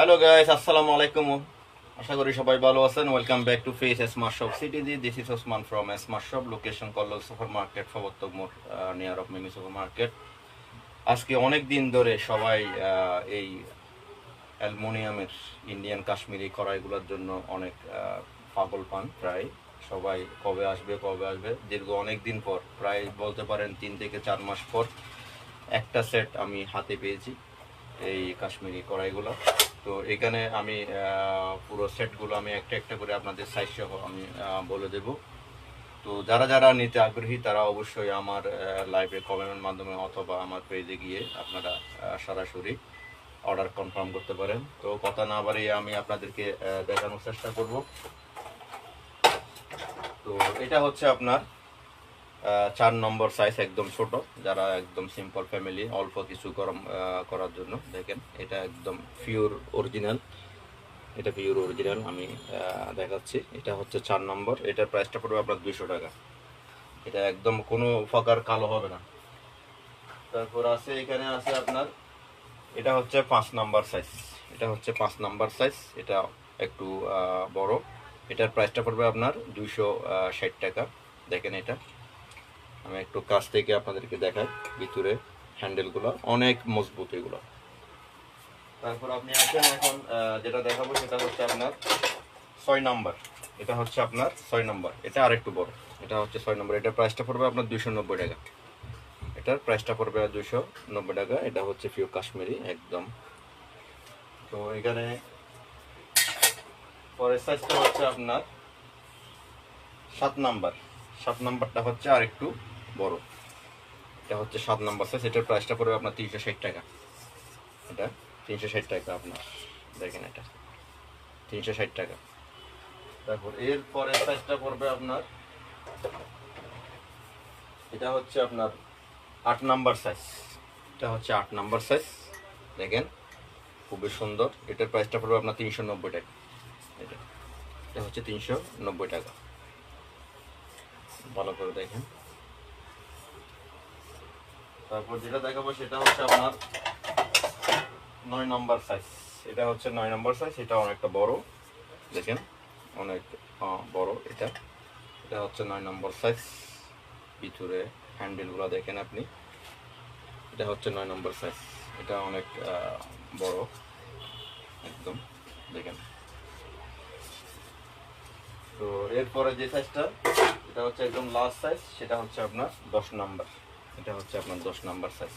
Hello guys আসসালামু আলাইকুম আশা করি সবাই ভালো আছেন। Welcome back to face smart shop city G this is Osman from smart shop location Kallol super market ফবত্তক মোড় near of Mimi super market আজকে অনেক দিন ধরে সবাই এই অ্যালমোনিয়ামের ইন্ডিয়ান কাশ্মীরি কড়াইগুলোর জন্য অনেক পাগল পান প্রায়। সবাই কবে আসবে কবে আসবে? দীর্ঘ অনেক দিন পর, প্রায় বলতে পারেন তিন থেকে চার মাস পর একটা সেট আমি হাতে পেয়েছি এই কাশ্মীরি কড়াইগুলো। তো এখানে আমি পুরো সেটগুলো আমি একটা একটা করে আপনাদের সাইজ সহ আমি বলে দেব। তো যারা যারা নিতে আগ্রহী, তারা অবশ্যই আমার লাইভে কমেন্টের মাধ্যমে অথবা আমার পেজে গিয়ে আপনারা সরাসরি অর্ডার কনফার্ম করতে পারেন। তো কথা না বাড়িয়ে আমি আপনাদেরকে দেখানোর চেষ্টা করব। তো এটা হচ্ছে আপনার চার নম্বর সাইজ একদম ছোট, যারা একদম সিম্পল ফ্যামিলি অল্প কিছু গরম করার জন্য। দেখেন, এটা একদম পিওর অরিজিনাল এটা পিওর অরিজিনাল আমি দেখাচ্ছি। এটা হচ্ছে চার নম্বর। এটার প্রাইসটা পড়বে আপনার দুইশো টাকা। এটা একদম কোনো প্রকার কালো হবে না। তারপর আছে, এখানে আছে আপনার, এটা হচ্ছে পাঁচ নাম্বার সাইজ এটা হচ্ছে পাঁচ নাম্বার সাইজ এটা একটু বড়। এটার প্রাইসটা পড়বে আপনার দুইশো ষাট টাকা। দেখেন এটা। আমি একটু কাছ থেকে আপনাদেরকে দেখাই ভিতরে হ্যান্ডেলগুলো, অনেক মজবুত এগুলো। তারপর আপনি আসেন এখন যেটা দেখাবো সেটা হচ্ছে আপনার ছয় নাম্বার। এটা হচ্ছে আপনার ছয় নাম্বার। এটা আরেকটু বড়। এটা হচ্ছে ছয় নম্বর। এটার প্রাইসটা পড়বে আপনার দুইশো নব্বই টাকা। এটার প্রাইসটা পড়বে দুইশো নব্বই টাকা। এটা হচ্ছে পিওর কাশ্মীরি, একদম। তো এখানে পরের সাইজটা হচ্ছে আপনার সাত নাম্বার। সাত নাম্বারটা হচ্ছে আর একটু বড়। এটা হচ্ছে সাত নাম্বার সাইজ এটার প্রাইসটা পড়বে আপনার তিনশো ষাট টাকা। এটা তিনশো ষাট টাকা আপনার, দেখেন এটা। তিনশো ষাট টাকা। তারপর এর পরের সাইজটা পড়বে আপনার, এটা হচ্ছে আপনার আট নাম্বার সাইজ এটা হচ্ছে আট নাম্বার সাইজ দেখেন, খুবই সুন্দর। এটার প্রাইসটা পড়বে আপনার তিনশো নব্বই টাকা। এটা এটা হচ্ছে তিনশো নব্বই টাকা। ভালো করে দেখেন। তারপর যেটা দেখাবো সেটা হচ্ছে আপনার নয় নম্বর সাইজ এটা হচ্ছে নয় নম্বর সাইজ এটা অনেকটা বড়। দেখেন অনেক আহ, বড় এটা। এটা হচ্ছে নয় নম্বর সাইজ ভিতরে হ্যান্ডেলগুলো দেখেন আপনি। এটা হচ্ছে নয় নম্বর সাইজ এটা অনেক বড়। একদম দেখেন। তো এরপরে যে সাইজটা এটা হচ্ছে একদম লাস্ট সাইজ সেটা হচ্ছে আপনার দশ নাম্বার এটা হচ্ছে আপনার দশ নাম্বার সাইজ